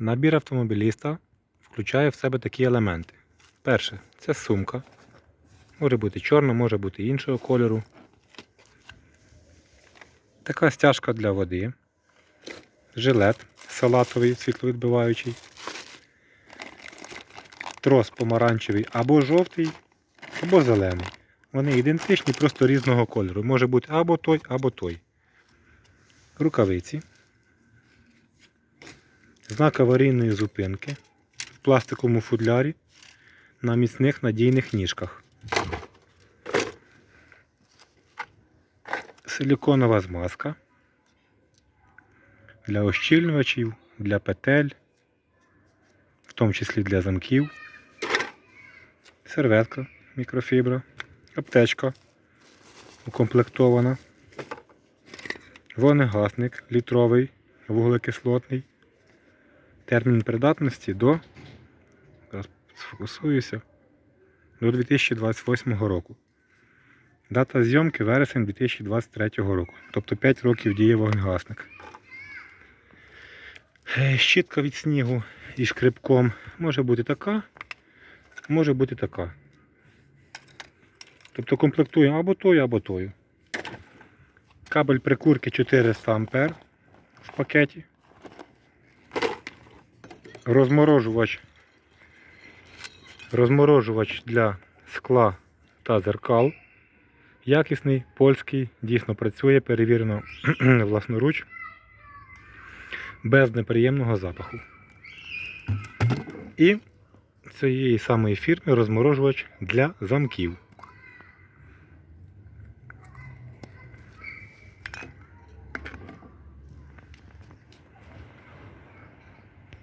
Набір автомобіліста включає в себе такі елементи. Перше це сумка. Може бути чорна, може бути іншого кольору. Така стяжка для води. Жилет салатовий, світловідбиваючий. Трос помаранчевий або жовтий, або зелений. Вони ідентичні, просто різного кольору. Може бути або той, або той. Рукавиці. Знак аварійної зупинки в пластиковому футлярі на міцних надійних ніжках. Силіконова змазка для ощільнювачів, для петель, в тому числі для замків, серветка мікрофібра, аптечка укомплектована, вогнегасник літровий, вуглекислотний. Термін придатності до зараз сфокусуюся до 2028 року. Дата зйомки вересень 2023 року. Тобто 5 років діє вогнегасник. Е, Щітка від снігу і шкребком може бути така, може бути така. Тобто комплектуємо або тою, або тою. Кабель прикурки 400 А в пакеті. Розморожувач. Розморожувач для скла та зеркал. Якісний, польський, дійсно працює, перевірено власноруч, без неприємного запаху. І цієї самої фірми розморожувач для замків.